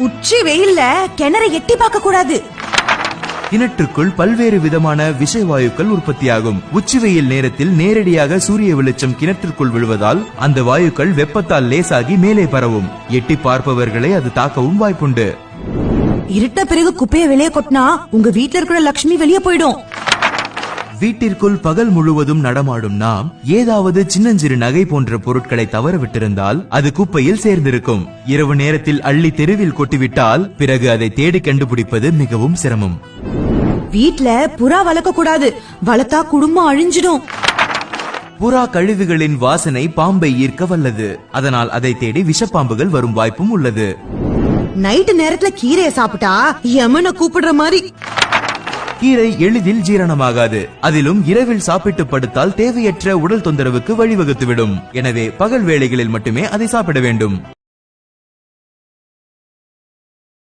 உச்சி வெயில்ல கிணற எட்டி பார்க்க கூடாது. கிணற்றுக்குள் பல்வேறு விதமான விஷவாயுக்கள் உற்பத்தியாகும். உச்சிவெயில் நேரத்தில் நேரடியாக சூரிய வெளிச்சம் கிணற்றுக்குள் விழுவதால் அந்த வாயுக்கள் வெப்பத்தால் லேசாகி மேலே பரவும். எட்டி பார்ப்பவர்களை அது தாக்கவும் வாய்ப்புண்டு. இருட்ட பிறகு குப்பைய வெளியே கொட்டினா உங்க வீட்ல இருக்கிற லக்ஷ்மி வெளியே போயிடும். வீட்டிற்குள் பகல் முழுவதும் நடமாடும் நாம் ஏதாவது சின்னஞ்சிறு நகை போன்ற பொருட்களை தவற விட்டிருந்தால் அது குப்பையில் சேர்ந்திருக்கும். இரவு நேரத்தில் அள்ளி தெருவில் கொட்டிவிட்டால் பிறகு அதை தேடி கண்டுபிடிப்பது மிகவும் சிரமம். வீட்ல புறா வளர்க்க கூடாது. வளர்த்தா குடும்பம் அழிஞ்சிடும். புறா கழிவுகளின் வாசனை பாம்பை ஈர்க்க வல்லது. அதனால் அதை தேடி விஷப்பாம்புகள் வரும் வாய்ப்பும் உள்ளது. நைட்டு நேரத்துல கீரைய சாப்பிட்டா யமனை கூப்பிடுற மாதிரி. கீரை எளிதில் ஜீரணமாகாது. அதிலும் இரவில் சாப்பிட்டு படுத்தால் தேவையற்ற உடல் தொந்தரவுக்கு வழிவகுத்துவிடும். எனவே பகல் வேளைகளில் மட்டுமே அதை சாப்பிட வேண்டும்.